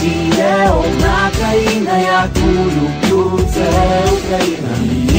Dieon, Nakaina, Yakuru, é Kutsu, Ukraina.